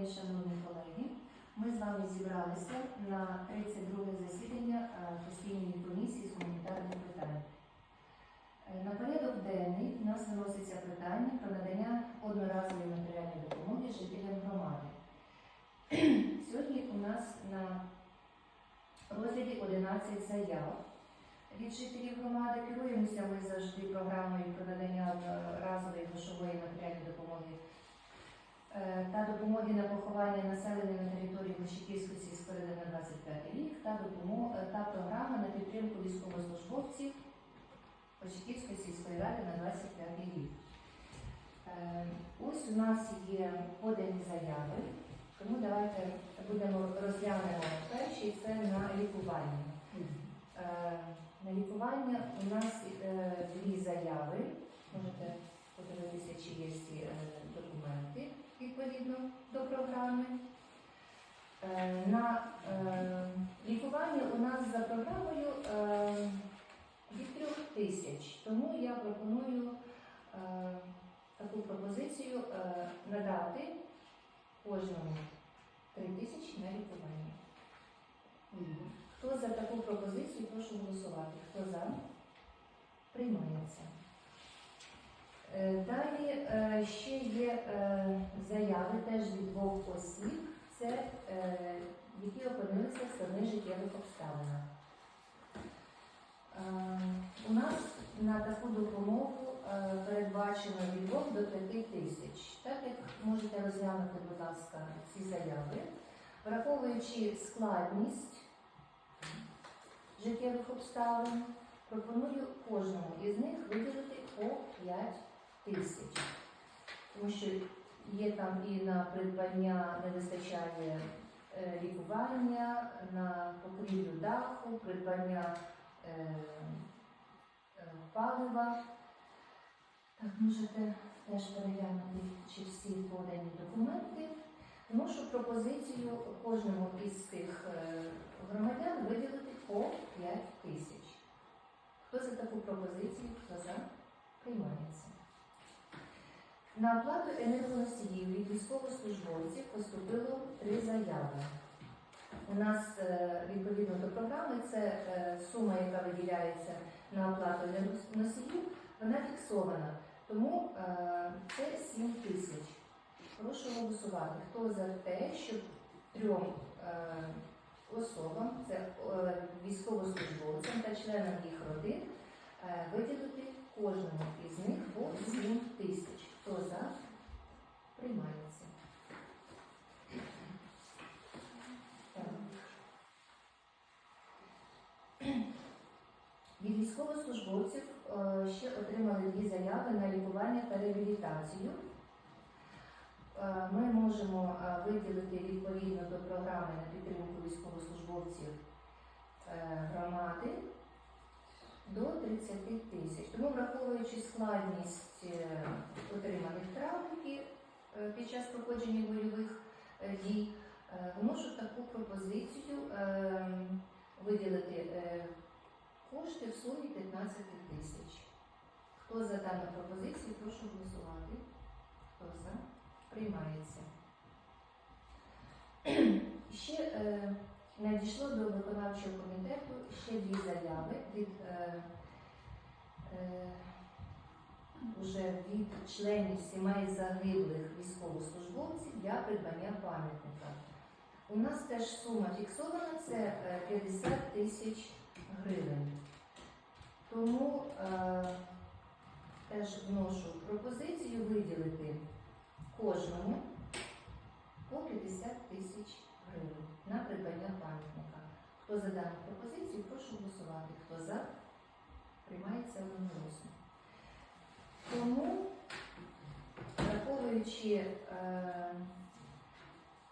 день, шановні колеги. Ми з вами зібралися на 32 засідання е, постійної комісії з гуманітарних питань. Е, На порядок денний у нас виноситься питання про надання одноразової матеріальної допомоги жителям громади. Сьогодні у нас на розгляді 11 заяв від жителів громади. Керуємося ми завжди програмою про надання одноразової грошової матеріальної допомоги та на поховання населення на території Глушиківської сільської на 25 рік та допомога та програма на підтримку військовослужбовців Глушиківської сільської ради на 25 рік. Е, Ось у нас є подані заяви, тому давайте будемо розглянемо перший це на лікування. Е, На лікування у нас е, дві заяви. Можете подивитися, чи є ці е, документи відповідно до програми. Е, На е, лікування у нас за програмою е, від трьох тисяч. Тому я пропоную е, таку пропозицію е, надати кожному три тисячі на лікування. Хто за таку пропозицію, прошу голосувати. Хто за? Приймається. Е, Далі е, ще є е, заяви теж від двох осіб, це е, які опинилися в складних життєвих обставинах. Е, У нас на таку допомогу е, передбачено від 2 до 5 тисяч. Так як можете розглянути, будь ласка, ці заяви, враховуючи складність життєвих обставин, пропоную кожному із них виділити по 5 тисяч. Тому що є там і на придбання не вистачає е, лікування, на покрівлю даху, придбання палива. Так, можете теж переглянути, чи всі подані документи. Вношу пропозицію кожному із цих е, громадян виділити по 5 тисяч. Хто за таку пропозицію, хто за? Приймається. На оплату енергоносіїв від військовослужбовців поступило три заяви. У нас е, відповідно до програми це е, сума, яка виділяється на оплату енергоносіїв, вона фіксована. Тому е, це 7 тисяч. Прошу голосувати. Хто за те, щоб трьом особам, це військовослужбовцям та членам їх родин, виділити кожному із них по 7 тисяч. Хто за? Приймається. Так. Від військовослужбовців е, ще отримали дві заяви на лікування та реабілітацію. Е, Ми можемо е, виділити відповідно до програми на підтримку військовослужбовців громади до 30 тисяч. Тому, враховуючи складність отриманих травм під час проходження бойових дій, вношу таку пропозицію е, виділити кошти в сумі 15 тисяч. Хто за дану пропозицію, прошу голосувати. Хто за? Приймається. Ще е, надійшло до виконавчого комітету ще дві заяви від, е, е, уже від членів сімей загиблих військовослужбовців для придбання пам'ятника. У нас теж сума фіксована це е, 50 тисяч гривень. Тому е, теж вношу пропозицію виділити кожному по 50 тисяч гривень на придбання пам'ятника. Хто за дану пропозицію, прошу голосувати. Хто за, приймається одноголосно. Тому, враховуючи, е,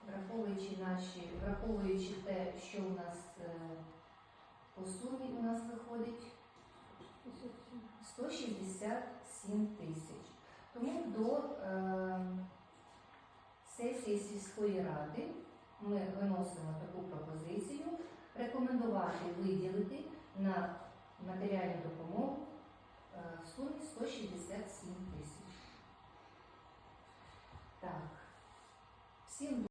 враховуючи наші, враховуючи те, що у нас е, по сумі у нас виходить 167 тисяч. Тому до е, сесії сільської ради ми виносимо таку пропозицію рекомендувати виділити на матеріальну допомогу е, в сумі 167 тисяч. Так, всім